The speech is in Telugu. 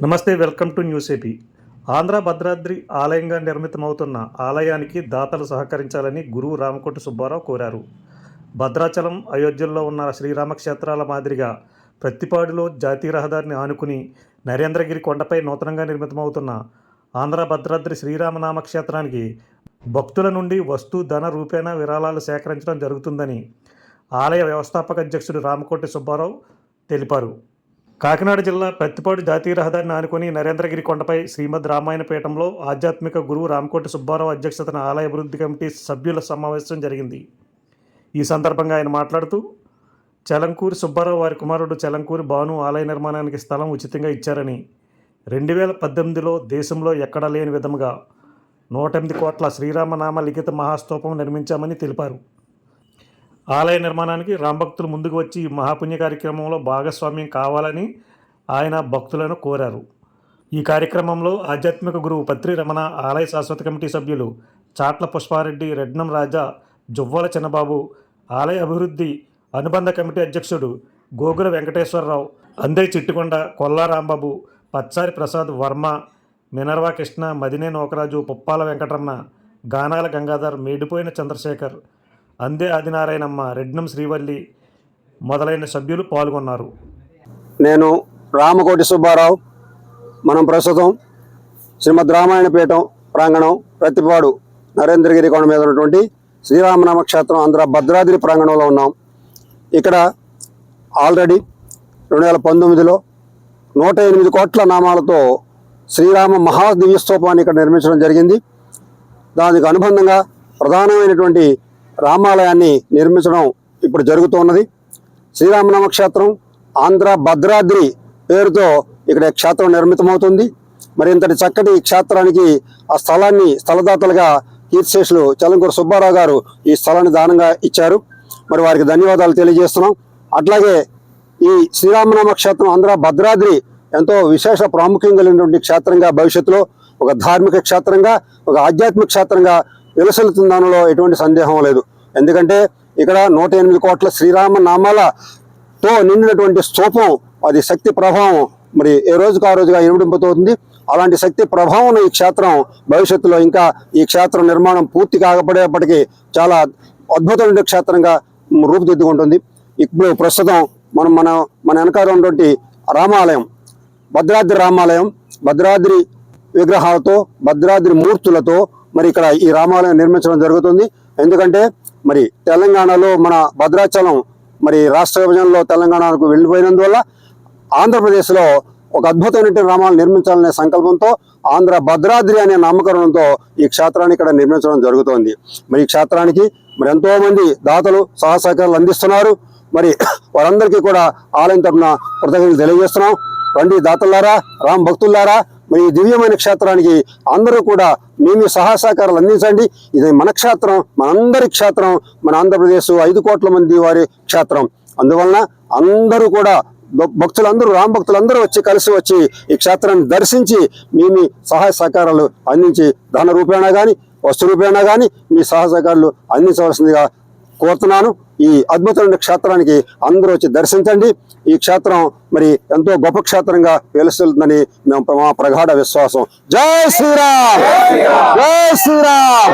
నమస్తే welcome to news AP. Andhra Bhadradri ఆలయంగా నిర్మితమవుతున్న ఆలయానికి దాతలు సహకరించాలని గురువు రామకోటి సుబ్బారావు కోరారు. భద్రాచలం అయోధ్యలో ఉన్న శ్రీరామక్షేత్రాల మాదిరిగా ప్రత్తిపాడులో జాతీయ రహదారిని ఆనుకుని నరేంద్రగిరి కొండపై నూతనంగా నిర్మితమవుతున్న ఆంధ్ర భద్రాద్రి శ్రీరామనామ క్షేత్రానికి భక్తుల నుండి వస్తు ధన రూపేణ విరాళాలు సేకరించడం జరుగుతుందని ఆలయ వ్యవస్థాపక అధ్యక్షుడు రామకోటి సుబ్బారావు తెలిపారు. కాకినాడ జిల్లా పత్తిపాడు జాతీయ రహదారిని ఆనుకుని నరేంద్రగిరి కొండపై శ్రీమద్ రామాయణ పీఠంలో ఆధ్యాత్మిక గురువు రామకోటి సుబ్బారావు అధ్యక్షతన ఆలయ అభివృద్ధి కమిటీ సభ్యుల సమావేశం జరిగింది. ఈ సందర్భంగా ఆయన మాట్లాడుతూ చలంకూరి సుబ్బారావు వారి కుమారుడు చలంకూరి భాను ఆలయ నిర్మాణానికి స్థలం ఉచితంగా ఇచ్చారని రెండు వేల పద్దెనిమిదిలో దేశంలో ఎక్కడా లేని విధముగా నూట ఎనిమిది కోట్ల శ్రీరామనామ లిఖిత మహాస్తూపం నిర్మించామని తెలిపారు. ఆలయ నిర్మాణానికి రామభక్తులు ముందుకు వచ్చి ఈ మహాపుణ్య కార్యక్రమంలో భాగస్వామ్యం కావాలని ఆయన భక్తులను కోరారు. ఈ కార్యక్రమంలో ఆధ్యాత్మిక గురువు పత్రి రమణ ఆలయ శాశ్వత కమిటీ సభ్యులు చాట్ల పుష్పారెడ్డి రెడ్నం రాజా జువ్వల చిన్నబాబు ఆలయ అభివృద్ధి అనుబంధ కమిటీ అధ్యక్షుడు గోగుల వెంకటేశ్వరరావు అందే చిట్టుకొండ కొల్లా రాంబాబు పచ్చారి ప్రసాద్ వర్మ మినర్వా కృష్ణ మదినే నోకరాజు పుప్పాల వెంకటరమణ గానాల గంగాధర్ మేడిపోయిన చంద్రశేఖర్ అందే ఆదినారాయణమ్మ రెడ్నం శ్రీవల్లి మొదలైన సభ్యులు పాల్గొన్నారు. నేను రామకోటి సుబ్బారావు మనం ప్రస్తుతం శ్రీమద్ రామాయణ పీఠం ప్రాంగణం ప్రతిపాడు నరేంద్రగిరి కొండ మీద ఉన్నటువంటి శ్రీరామనామ క్షేత్రం ఆంధ్ర భద్రాద్రి ప్రాంగణంలో ఉన్నాం. ఇక్కడ ఆల్రెడీ రెండు వేల పంతొమ్మిదిలో నూట ఎనిమిది కోట్ల నామాలతో శ్రీరామ మహాదివ్యస్తూపాన్ని ఇక్కడ నిర్మించడం జరిగింది. దానికి అనుబంధంగా ప్రధానమైనటువంటి రామాలయాన్ని నిర్మించడం ఇప్పుడు జరుగుతున్నది. శ్రీరామనామ క్షేత్రం ఆంధ్ర భద్రాద్రి పేరుతో ఇక్కడ క్షేత్రం నిర్మితమవుతుంది. మరి ఇంతటి చక్కటి క్షేత్రానికి ఆ స్థలాన్ని స్థలదాతలుగా కీర్తిశేషులు చలంకూరు సుబ్బారావు గారు ఈ స్థలాన్ని దానంగా ఇచ్చారు. మరి వారికి ధన్యవాదాలు తెలియజేస్తున్నాం. అట్లాగే ఈ శ్రీరామనామ క్షేత్రం ఆంధ్ర భద్రాద్రి ఎంతో విశేష ప్రాముఖ్యం కలిగినటువంటి క్షేత్రంగా భవిష్యత్తులో ఒక ధార్మిక క్షేత్రంగా ఒక ఆధ్యాత్మిక క్షేత్రంగా విలసిల్లుతుందనలో ఎటువంటి సందేహం లేదు. ఎందుకంటే ఇక్కడ నూట ఎనిమిది కోట్ల శ్రీరామ నామాలతో నిండినటువంటి స్తూపం అది శక్తి ప్రభావం. మరి ఏ రోజుకు ఆ రోజుగా ఇనుడింపుతోంది అలాంటి శక్తి ప్రభావం ఈ క్షేత్రం భవిష్యత్తులో ఇంకా ఈ క్షేత్రం నిర్మాణం పూర్తి కాకపోయేప్పటికీ చాలా అద్భుతమైన క్షేత్రంగా రూపుదిద్దుకుంటుంది. ఇప్పుడు ప్రస్తుతం మనం మన మన వెనకాల ఉన్నటువంటి రామాలయం భద్రాద్రి రామాలయం భద్రాద్రి విగ్రహాలతో భద్రాద్రి మూర్తులతో మరి ఇక్కడ ఈ రామాలయం నిర్మించడం జరుగుతుంది. ఎందుకంటే మరి తెలంగాణలో మన భద్రాచలం మరి రాష్ట్ర విభజనలో తెలంగాణకు వెళ్ళిపోయినందువల్ల ఆంధ్రప్రదేశ్లో ఒక అద్భుతమైనటువంటి రామాలు నిర్మించాలనే సంకల్పంతో ఆంధ్ర భద్రాద్రి అనే నామకరణంతో ఈ క్షేత్రాన్ని ఇక్కడ నిర్మించడం జరుగుతోంది. మరి ఈ క్షేత్రానికి మరి ఎంతోమంది దాతలు సహసహకారాలు అందిస్తున్నారు. మరి వారందరికీ కూడా ఆలయం తరఫున కృతజ్ఞతలు తెలియజేస్తున్నాం. రండి దాతలారా రామ్ భక్తులారా మరి ఈ దివ్యమైన క్షేత్రానికి అందరూ కూడా మేము సహా సహకారాలు అందించండి. ఇది మన క్షేత్రం మనందరి క్షేత్రం మన ఆంధ్రప్రదేశ్ ఐదు కోట్ల మంది వారి క్షేత్రం. అందువలన అందరూ కూడా భక్- భక్తులందరూ రామ భక్తులందరూ వచ్చి కలిసి వచ్చి ఈ క్షేత్రాన్ని దర్శించి మేము సహాయ సహకారాలు అందించి ధన రూపేణా కానీ వస్తు రూపేణా కానీ మీ సహాయ సహకారాలు అందించవలసిందిగా కోరుతున్నాను. ఈ అద్భుతమైన క్షేత్రానికి అందరూ వచ్చి దర్శించండి. ఈ క్షేత్రం మరి ఎంతో గొప్ప క్షేత్రంగా వెలుస్తుందని మేము మా ప్రగాఢ విశ్వాసం. జై శ్రీరామ్! జై శ్రీరామ్!